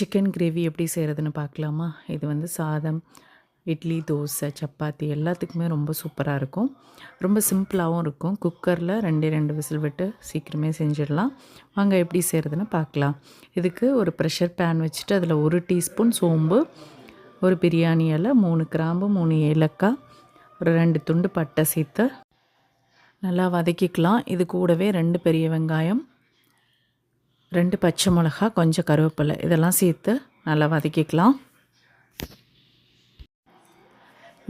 Chicken gravy எப்படி செய்கிறதுன்னு பார்க்கலாமா? இது வந்து சாதம் இட்லி தோசை சப்பாத்தி எல்லாத்துக்குமே ரொம்ப சூப்பராக இருக்கும். ரொம்ப சிம்பிளாகவும் இருக்கும். குக்கரில் ரெண்டே ரெண்டு விசில் விட்டு சீக்கிரமே செஞ்சிடலாம். வாங்க எப்படி செய்கிறதுன்னு பார்க்கலாம். இதுக்கு ஒரு ப்ரெஷர் பேன் வச்சுட்டு அதில் ஒரு டீஸ்பூன் சோம்பு ஒரு பிரியாணி இலை மூணு கிராம்பு மூணு ஏலக்காய் ஒரு ரெண்டு துண்டு பட்டை சேர்த்து நல்லா வதக்கிக்கலாம். இது கூடவே ரெண்டு பெரிய வெங்காயம் ரெண்டு பச்சை மிளகா கொஞ்சம் கருவேப்பிலை. இதெல்லாம் சேர்த்து நல்லா வதக்கிக்கலாம்.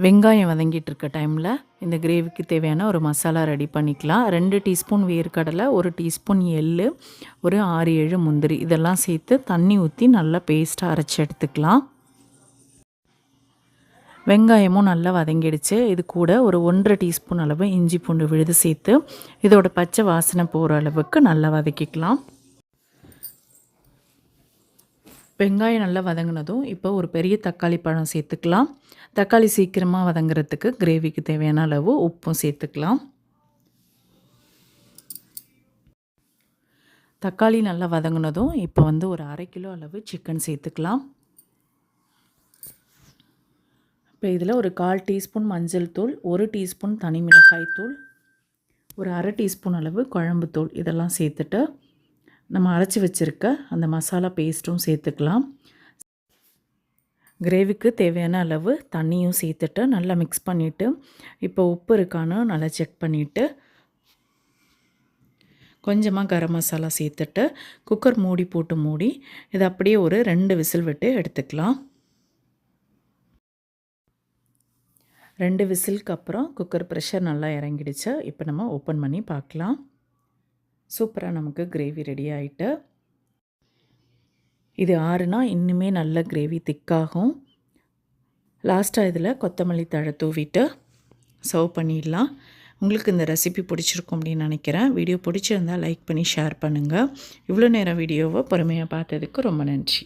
வெங்காயம் வதங்கிட்டு இருக்க டைமில் இந்த கிரேவிக்கு தேவையான ஒரு மசாலா ரெடி பண்ணிக்கலாம். ரெண்டு டீஸ்பூன் வேர்க்கடலை ஒரு டீஸ்பூன் எள் ஒரு ஆறு ஏழு முந்திரி. இதெல்லாம் சேர்த்து தண்ணி ஊற்றி நல்லா பேஸ்ட்டாக அரைச்சி எடுத்துக்கலாம். வெங்காயமும் நல்லா வதங்கிடுச்சு. இது கூட ஒரு ஒன்றரை டீஸ்பூன் அளவு இஞ்சி பூண்டு விழுது சேர்த்து இதோட பச்சை வாசனை போகிற அளவுக்கு நல்லா வதக்கிக்கலாம். வெங்காயம் நல்லா வதங்கினதும் இப்போ ஒரு பெரிய தக்காளி பழம் சேர்த்துக்கலாம். தக்காளி சீக்கிரமாக வதங்குறதுக்கு கிரேவிக்கு தேவையான அளவு உப்பும் சேர்த்துக்கலாம். தக்காளி நல்லா வதங்கினதும் இப்போ வந்து ஒரு அரை கிலோ அளவு சிக்கன் சேர்த்துக்கலாம். இப்போ இதில் ஒரு கால் டீஸ்பூன் மஞ்சள் தூள் ஒரு டீஸ்பூன் தனி மிளகாய் தூள் ஒரு அரை டீஸ்பூன் அளவு குழம்பு தூள் இதெல்லாம் சேர்த்துட்டு நம்ம அரைச்சி வச்சுருக்க அந்த மசாலா பேஸ்ட்டும் சேர்த்துக்கலாம். கிரேவிக்கு தேவையான அளவு தண்ணியும் சேர்த்துட்டு நல்லா மிக்ஸ் பண்ணிவிட்டு இப்போ உப்பு இருக்கான்னு நல்லா செக் பண்ணிவிட்டு கொஞ்சமாக கரம் மசாலா சேர்த்துட்டு குக்கர் மூடி போட்டு மூடி இதை அப்படியே ஒரு ரெண்டு விசில் விட்டு எடுத்துக்கலாம். ரெண்டு விசிலுக்கு அப்புறம் குக்கர் ப்ரெஷர் நல்லா இறங்கிடுச்சு. இப்போ நம்ம ஓப்பன் பண்ணி பார்க்கலாம். சூப்பராக நமக்கு கிரேவி ரெடி ஆகிட்டு இது ஆறுனா இன்னுமே நல்ல கிரேவி திக்காகும். லாஸ்ட்டாக இதில் கொத்தமல்லி தழை தூவிட்டு சர்வ் பண்ணிடலாம். உங்களுக்கு இந்த ரெசிபி பிடிச்சிருக்கும் அப்படின்னு நினைக்கிறேன். வீடியோ பிடிச்சிருந்தால் லைக் பண்ணி ஷேர் பண்ணுங்கள் இவ்வளோ நேரம் வீடியோவை பொறுமையாக பார்த்ததுக்கு ரொம்ப நன்றி.